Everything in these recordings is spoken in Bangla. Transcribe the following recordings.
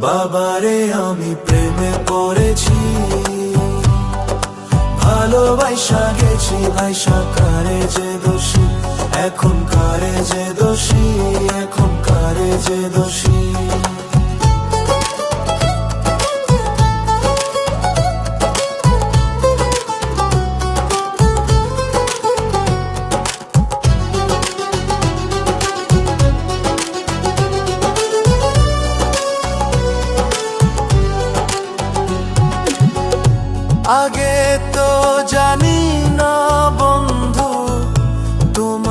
বাবারে, আমি প্রেমে পড়েছি। ভালোবাসা গেছি ভাইসা কারে যে দোষী? এখন কারে যে দোষী? এখন কারে যে দোষী? আগে তো জানি না বন্ধু তোমার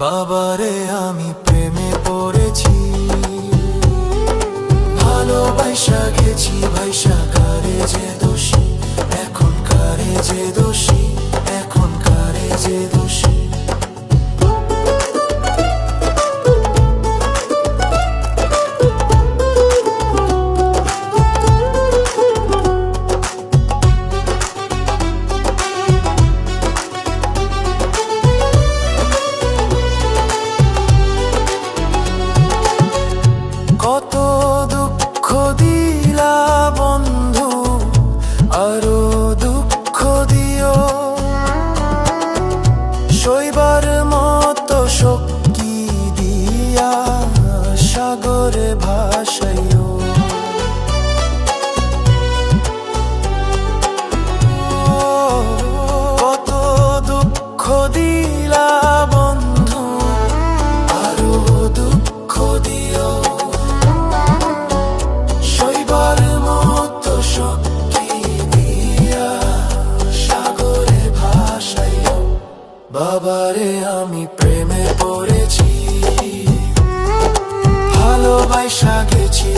বাবারে আমি প্রেমে পড়েছি। ভালোবাসা গেছি ভাইসা কারে যে দোষী এখন কারে যে দোষী। বাবারে আমি প্রেমে পড়েছি। ভালোবাসা গেছি।